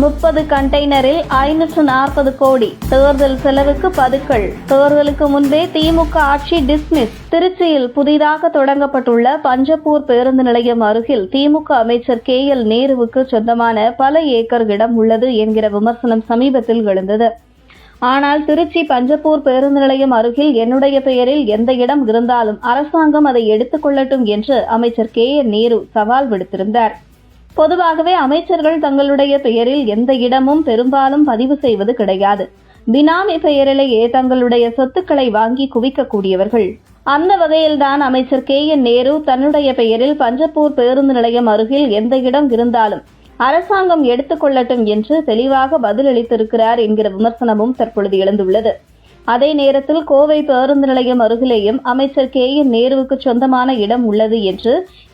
முப்பது கண்டெய்னரில் ஐநூற்று நாற்பது கோடி தேர்தல் செலவுக்கு பதுக்கல். தேர்தலுக்கு முன்பே திமுக ஆட்சி டிஸ்மிஸ் திருச்சியில் புதிதாக தொடங்கப்பட்டுள்ள பஞ்சப்பூர் பேருந்து நிலையம் அருகில் திமுக அமைச்சர் கே எல் நேருவுக்கு சொந்தமான பல ஏக்கர் இடம் உள்ளது என்கிற விமர்சனம் சமீபத்தில் எழுந்தது. ஆனால் திருச்சி பஞ்சப்பூர் பேருந்து நிலையம் அருகில் என்னுடைய பெயரில் எந்த இடம் இருந்தாலும் அரசாங்கம் அதை எடுத்துக்கொள்ளட்டும் என்று அமைச்சர் கே என் நேரு சவால் விடுத்திருந்தார். பொதுவாகவே அமைச்சர்கள் தங்களுடைய பெயரில் எந்த இடமும் பெரும்பாலும் பதிவு செய்வது கிடையாது. பினாமி பெயரிலேயே தங்களுடைய சொத்துக்களை வாங்கி குவிக்கக்கூடியவர்கள். அந்த வகையில்தான் அமைச்சர் கே என் நேரு தன்னுடைய பெயரில் பஞ்சப்பூர் பேருந்து நிலையம் அருகில் எந்த இடம் இருந்தாலும் அரசாங்கம் எடுத்துக்கொள்ளட்டும் என்று தெளிவாக பதிலளித்திருக்கிறார் என்கிற விமர்சனமும் தற்பொழுது எழுந்துள்ளது. அதே நேரத்தில் கோவை பேருந்து நிலையம் அருகிலேயும் அமைச்சர் கே என் நேருவுக்கு சொந்தமான இடம் உள்ளது என்று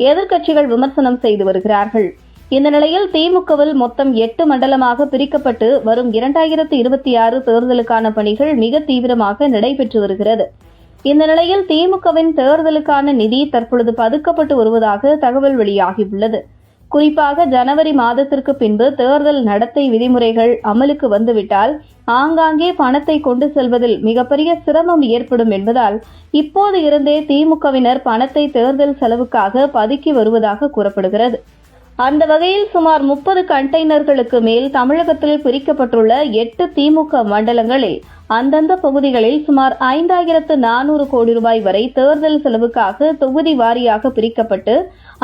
எதிர்க்கட்சிகள் விமர்சனம் செய்து வருகிறார்கள். இந்த நிலையில் திமுகவில் மொத்தம் எட்டு மண்டலமாக பிரிக்கப்பட்டு வரும் இரண்டாயிரத்து இருபத்தி ஆறு தேர்தலுக்கான பணிகள் மிக தீவிரமாக நடைபெற்று வருகிறது. இந்த நிலையில் திமுகவின் தேர்தலுக்கான நிதி தற்பொழுது பதுக்கப்பட்டு வருவதாக தகவல் வெளியாகியுள்ளது. குறிப்பாக ஜனவரி மாதத்திற்கு பின்பு தேர்தல் நடத்தை விதிமுறைகள் அமலுக்கு வந்துவிட்டால் ஆங்காங்கே பணத்தை கொண்டு செல்வதில் மிகப்பெரிய சிரமம் ஏற்படும் என்பதால் இப்போது இருந்தே திமுகவினர் பணத்தை தேர்தல் செலவுக்காக பதுக்கி வருவதாக கூறப்படுகிறது. அந்த வகையில் சுமார் முப்பது கண்டெய்னர்களுக்கு மேல் தமிழகத்தில் பிரிக்கப்பட்டுள்ள எட்டு திமுக மண்டலங்களில் அந்தந்த பகுதிகளில் சுமார் ஐந்தாயிரத்து நானூறு கோடி ரூபாய் வரை தேர்தல் செலவுக்காக தொகுதி வாரியாக பிரிக்கப்பட்டு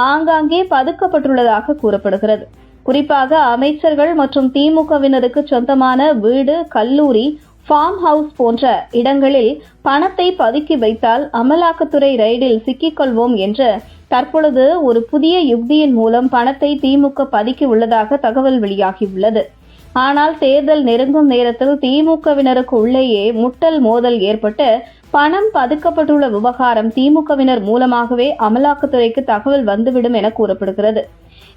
ஆங்காங்கே பதுக்கப்பட்டுள்ளதாக கூறப்படுகிறது. குறிப்பாக அமைச்சர்கள் மற்றும் திமுகவினருக்கு சொந்தமான வீடு கல்லூரி ஃபார்ம் ஹவுஸ் போன்ற இடங்களில் பணத்தை பதுக்கி வைத்தால் அமலாக்கத்துறை ரைடில் சிக்கிக்கொள்வோம் என்று தற்பொழுது ஒரு புதிய யுக்தியின் மூலம் பணத்தை திமுக பதுக்கி உள்ளதாக தகவல் வெளியாகியுள்ளது. ஆனால் தேர்தல் நெருங்கும் நேரத்தில் திமுகவினருக்கு உள்ளேயே முட்டல் மோதல் ஏற்பட்டு பணம் பதுக்கப்பட்டுள்ள விவகாரம் திமுகவினர் மூலமாகவே அமலாக்கத்துறைக்கு தகவல் வந்துவிடும் என கூறப்படுகிறது.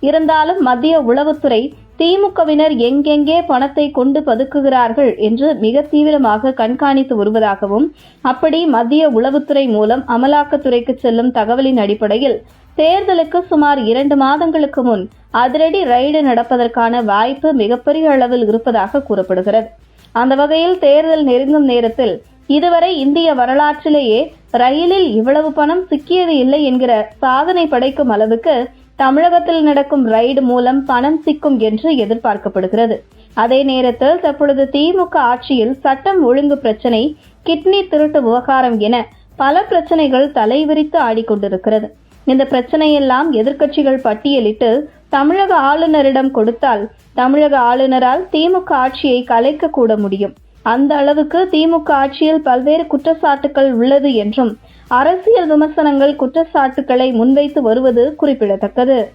இருந்தாலும் மத்திய உளவுத்துறை திமுகவினர் எங்கெங்கே பணத்தை கொண்டு பதுக்குகிறார்கள் என்று மிக தீவிரமாக கண்காணித்து வருவதாகவும் அப்படி மத்திய உளவுத்துறை மூலம் அமலாக்கத்துறைக்கு செல்லும் தகவலின் அடிப்படையில் தேர்தலுக்கு சுமார் இரண்டு மாதங்களுக்கு முன் அதிரடி ரைடு நடப்பதற்கான வாய்ப்பு மிகப்பெரிய அளவில் இருப்பதாக கூறப்படுகிறது. அந்த வகையில் தேர்தல் நெருங்கும் நேரத்தில் இதுவரை இந்திய வரலாற்றிலேயே ரயிலில் இவ்வளவு பணம் சிக்கியது இல்லை என்கிற சாதனை படைக்கும் அளவுக்கு தமிழகத்தில் நடக்கும் ரைடு மூலம் பணம் சிக்கும் என்று எதிர்பார்க்கப்படுகிறது. அதே நேரத்தில் தற்பொழுது திமுக ஆட்சியில் சட்டம் ஒழுங்கு பிரச்சினை கிட்னி திருட்டு விவகாரம் என பல பிரச்சனைகள் தலைவிரித்து ஆடிக்கொண்டிருக்கிறது. இந்த பிரச்சனையெல்லாம் எதிர்க்கட்சிகள் பட்டியலிட்டு தமிழக ஆளுநரிடம் கொடுத்தால் தமிழக ஆளுநரால் திமுக ஆட்சியை கலைக்க கூட முடியும். அந்த அளவுக்கு திமுக ஆட்சியில் பல்வேறு குற்றச்சாட்டுகள் உள்ளது என்றும் அரசியல் விமர்சனங்கள் குற்றச்சாட்டுகளை முன்வைத்து வருவது குறிப்பிடத்தக்கது.